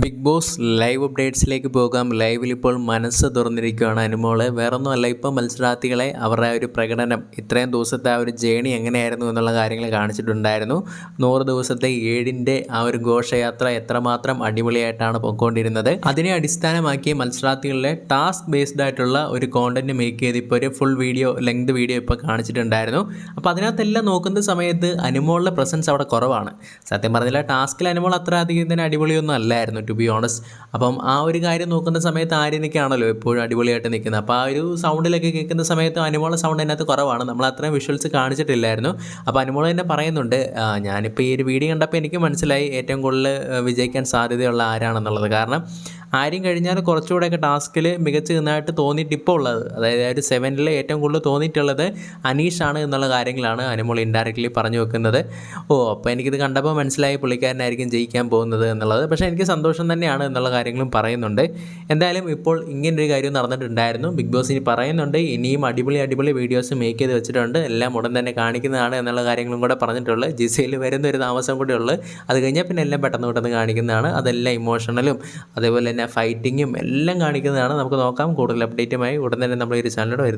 Big boss live അപ്ഡേറ്റ്സിലേക്ക് പോകാം. ലൈവിൽ ഇപ്പോൾ മനസ്സ് തുറന്നിരിക്കുകയാണ് അനുമോൾ. വേറൊന്നുമല്ല ഇപ്പോൾ മത്സരാർത്ഥികളെ അവരുടെ ഒരു പ്രകടനം ഇത്രയും ദിവസത്തെ ആ ഒരു ജേണി എങ്ങനെയായിരുന്നു എന്നുള്ള കാര്യങ്ങൾ കാണിച്ചിട്ടുണ്ടായിരുന്നു. നൂറ് ദിവസത്തെ ഏഴിന്റെ ആ ഒരു ഘോഷയാത്ര എത്രമാത്രം അടിപൊളിയായിട്ടാണ് പൊയ്ക്കൊണ്ടിരുന്നത്. അതിനെ അടിസ്ഥാനമാക്കി മത്സരാർത്ഥികളുടെ ടാസ്ക് ബേസ്ഡ് ആയിട്ടുള്ള ഒരു കോണ്ടന്റ് മേക്ക് ചെയ്ത് ഇപ്പോൾ ഒരു ഫുൾ വീഡിയോ ലെങ്ത് വീഡിയോ ഇപ്പോൾ കാണിച്ചിട്ടുണ്ടായിരുന്നു. അപ്പോൾ അതിനകത്തെല്ലാം നോക്കുന്ന സമയത്ത് അനുമോളുടെ പ്രസൻസ് അവിടെ കുറവാണ്. സത്യം പറഞ്ഞില്ല ടാസ്കിൽ അനുമോൾ അത്ര അധികം തന്നെ അടിപൊളിയൊന്നും അല്ലായിരുന്നു. ടു ബി ഓണസ്റ്റ് അപ്പം ആ ഒരു കാര്യം നോക്കുന്ന സമയത്ത് ആര്യനൊക്കെയാണല്ലോ എപ്പോഴും അടിപൊളിയായിട്ട് നിൽക്കുന്നത് അപ്പോൾ ആ ഒരു സൗണ്ടിലൊക്കെ കേൾക്കുന്ന സമയത്ത് അനുമോള സൗണ്ട് അതിനകത്ത് കുറവാണ്. നമ്മൾ അത്രയും വിഷ്വൽസ് കാണിച്ചിട്ടില്ലായിരുന്നു. അപ്പോൾ അനുമോൾ തന്നെ പറയുന്നുണ്ട് "ആ, ഞാനിപ്പോൾ ഈ ഒരു വീഡിയോ കണ്ടപ്പോൾ എനിക്ക് മനസ്സിലായി ഏറ്റവും കൂടുതൽ വിജയിക്കാൻ സാധ്യതയുള്ള ആരാണെന്നുള്ളത്. കാരണം ആര്യം കഴിഞ്ഞാൽ കുറച്ചുകൂടെയൊക്കെ ടാസ്കിൽ മികച്ച നിന്നായിട്ട് തോന്നിയിട്ട് ഇപ്പോൾ ഉള്ളത്. അതായത് ഒരു സെവനിൽ ഏറ്റവും കൂടുതൽ തോന്നിയിട്ടുള്ളത് അനീഷാണ് എന്നുള്ള കാര്യങ്ങളാണ് അനുമോൾ ഇൻഡയറക്റ്റ്ലി പറഞ്ഞു വെക്കുന്നത്. ഓ അപ്പോൾ എനിക്കിത് കണ്ടപ്പോൾ മനസ്സിലായി പുള്ളിക്കാരനായിരിക്കും ജയിക്കാൻ പോകുന്നത് എന്നുള്ളത്. പക്ഷേ എനിക്ക് സന്തോഷം തന്നെയാണ് എന്നുള്ള കാര്യങ്ങളും പറയുന്നുണ്ട്. എന്തായാലും ഇപ്പോൾ ഇങ്ങനൊരു കാര്യം നടന്നിട്ടുണ്ടായിരുന്നു. ബിഗ് ബോസ് ഇനി പറയുന്നുണ്ട്. ഇനിയും അടിപൊളി അടിപൊളി വീഡിയോസ് മേക്ക് ചെയ്ത് വെച്ചിട്ടുണ്ട്. എല്ലാം ഉടൻ തന്നെ കാണിക്കുന്നതാണ് എന്നുള്ള കാര്യങ്ങളും കൂടെ പറഞ്ഞിട്ടുള്ളത്. ജിസയിൽ വരുന്ന ഒരു താമസം കൂടെ ഉള്ളു. അത് കഴിഞ്ഞാൽ പിന്നെ എല്ലാം പെട്ടെന്ന് പെട്ടെന്ന് കാണിക്കുന്നതാണ്. അതെല്ലാം ഇമോഷണലും അതേപോലെ തന്നെ ഫൈറ്റിങ്ങും എല്ലാം കാണിക്കുന്നതാണ് നമുക്ക് നോക്കാം. കൂടുതൽ അപ്ഡേറ്റുമായി ഉടൻ തന്നെ നമ്മൾ ഈ ഒരു ചാനലിലൂടെ വരും